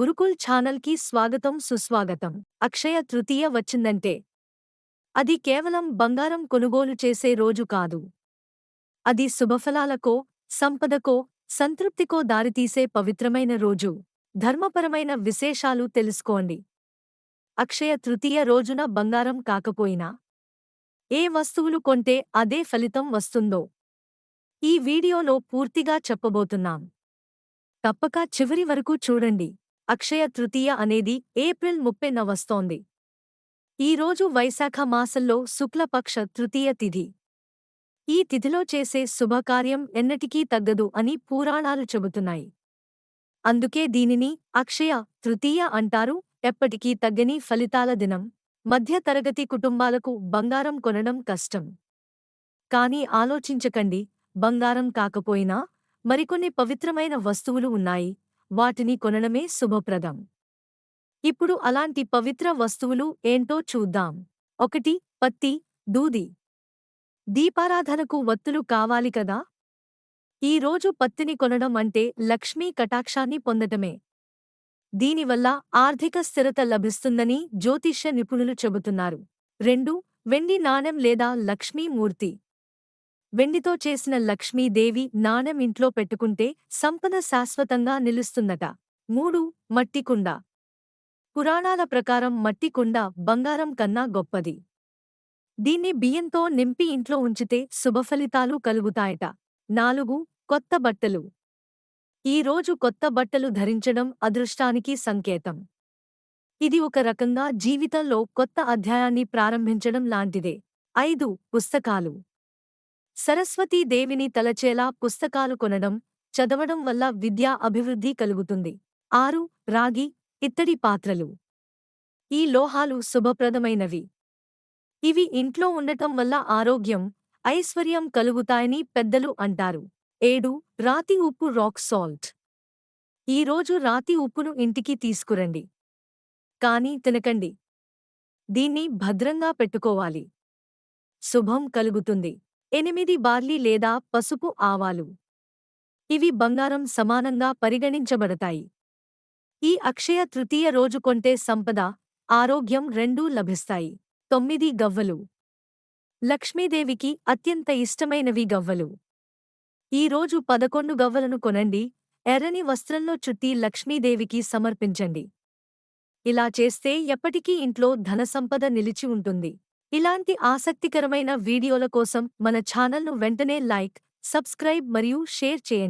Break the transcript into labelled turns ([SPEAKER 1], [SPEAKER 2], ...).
[SPEAKER 1] గురుకుల్ ఛానల్కి స్వాగతం సుస్వాగతం. అక్షయ తృతీయ వచ్చిందంటే. అది కేవలం బంగారం కొనుగోలు చేసే రోజు కాదు. అది శుభఫలాలకో సంపదకో సంతృప్తికో దారితీసే పవిత్రమైన రోజు. ధర్మపరమైన విశేషాలు తెలుసుకోండి. అక్షయ తృతీయ రోజున బంగారం కాకపోయినా. ఏ వస్తువులు కొంటే అదే ఫలితం వస్తుందో. ఈ వీడియోలో పూర్తిగా చెప్పబోతున్నాం. తప్పక చివరి వరకు చూడండి. అక్షయ తృతీయ అనేది ఏప్రిల్ ముప్పెన వస్తోంది. ఈ రోజు వైశాఖ మాసంలో శుక్లపక్ష తృతీయ తిథి. ఈ తిథిలో చేసే శుభకార్యం ఎన్నటికీ తగ్గదు అని పురాణాలు చెబుతున్నాయి. అందుకే దీనిని అక్షయ తృతీయ అంటారు. ఎప్పటికీ తగ్గని ఫలితాల దినం. మధ్య తరగతి కుటుంబాలకు బంగారం కొనడం కష్టం. కానీ ఆలోచించకండి. బంగారం కాకపోయినా మరికొన్ని పవిత్రమైన వస్తువులు ఉన్నాయి. వాటిని కొనడమే శుభప్రదం. ఇప్పుడు అలాంటి పవిత్ర వస్తువులు ఏంటో చూద్దాం. ఒకటి పత్తి దూది. దీపారాధనకు వత్తులు కావాలి కదా? ఈ రోజు పత్తిని కొనడం అంటే లక్ష్మీ కటాక్షాన్ని పొందటమే. దీనివల్ల ఆర్థిక స్థిరత లభిస్తుందని జ్యోతిష్య నిపుణులు చెబుతున్నారు. రెండు వెండి నాణెం లేదా లక్ష్మీమూర్తి వెండితో చేసిన లక్ష్మీదేవి నాణెం ఇంట్లో పెట్టుకుంటే సంపద శాశ్వతంగా నిలుస్తుందట. మూడు మట్టికుండ పురాణాల ప్రకారం మట్టికుండ బంగారం కన్నా గొప్పది. దీన్ని బియ్యంతో నింపి ఇంట్లో ఉంచితే శుభఫలితాలు కలుగుతాయట. నాలుగు కొత్త బట్టలు. ఈ రోజు కొత్త బట్టలు ధరించడం అదృష్టానికి సంకేతం. ఇది ఒక రకంగా జీవితంలో కొత్త అధ్యాయాన్ని ప్రారంభించడం లాంటిదే. ఐదు పుస్తకాలు. సరస్వతీదేవిని తలచేలా పుస్తకాలు కొనడం చదవడం వల్ల విద్యా అభివృద్ధి కలుగుతుంది. ఆరు రాగి ఇత్తడి పాత్రలు. ఈ లోహాలు శుభప్రదమైనవి. ఇవి ఇంట్లో ఉండటం వల్ల ఆరోగ్యం ఐశ్వర్యం కలుగుతాయని పెద్దలు అంటారు. ఏడు రాతి ఉప్పు రాక్ సాల్ట్. ఈరోజు రాతి ఉప్పును ఇంటికి తీసుకురండి. కానీ తినకండి. దీన్ని భద్రంగా పెట్టుకోవాలి. శుభం కలుగుతుంది. ఎనిమిది బార్లీ లేదా పసుపు ఆవాలు. ఇవి బంగారం సమానంగా పరిగణించబడతాయి. ఈ అక్షయ తృతీయ రోజు కొంటే సంపద ఆరోగ్యం రెండూ లభిస్తాయి. తొమ్మిది గవ్వలు. లక్ష్మీదేవికి అత్యంత ఇష్టమైనవి గవ్వలు. ఈ రోజు పదకొండు గవ్వలను కొనండి ఎర్రని వస్త్రంలో చుట్టి లక్ష్మీదేవికి సమర్పించండి. ఇలా చేస్తే ఎప్పటికీ ఇంట్లో ధనసంపద నిలిచి ఉంటుంది. ఇలాంటి ఆసక్తికరమైన వీడియోల కోసం మన ఛానల్ను వెంటనే లైక్ సబ్స్క్రైబ్ మరియు షేర్ చేయండి.